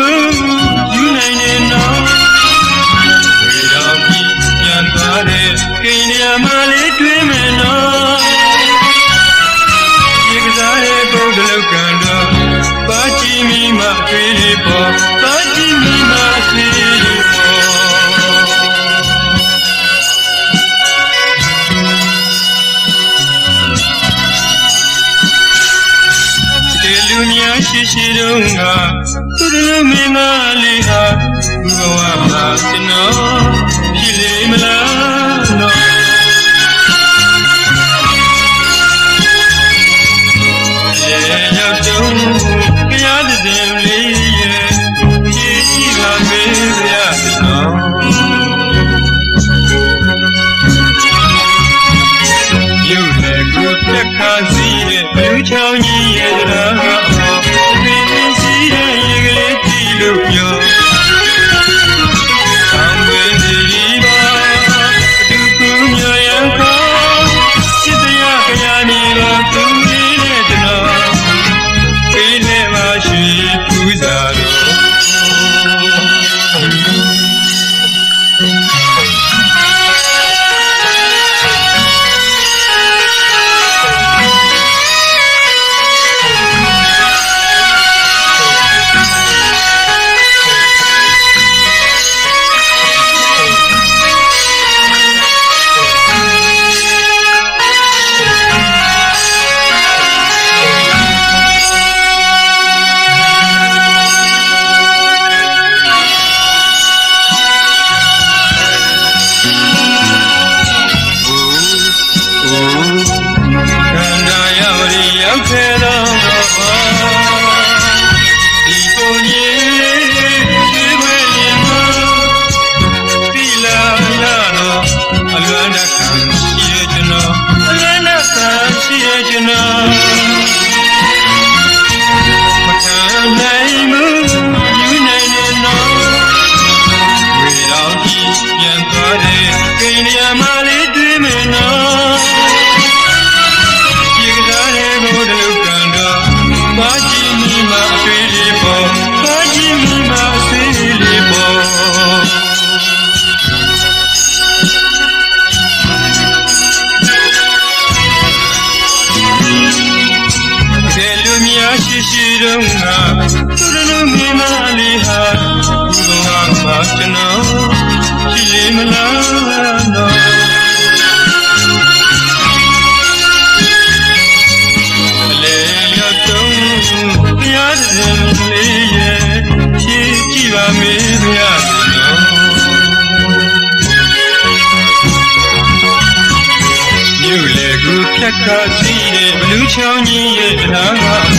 နိုင်မှုယူနိုင်နေနော်ဝေတော်ကြီးပြန်သွားတဲ့ကိညာမလေးတွင်မ လေလူများရှိရှိတုန်းကသူတို့မင်းသားလေးဟာဘဝမှာကျွန်တော်ဖြစ်လေမလား 想悄你也冷。 တယ်ကိန်းရမလေးတွေ့မင်းနော်ဒီကစားတဲ့ဘုဒ္ဓလူကံတော်မာကြည့်မိမှာအတွေ့လေးပေါ်မာကြည့်မိမှာအစည်းလေးပေါ်ရှိရှိတော့ငါသူတို့လူမြင်မလေးဟာ ခါစီးတဲ့ဘလူးချောင်းကြီးရဲ့အနာက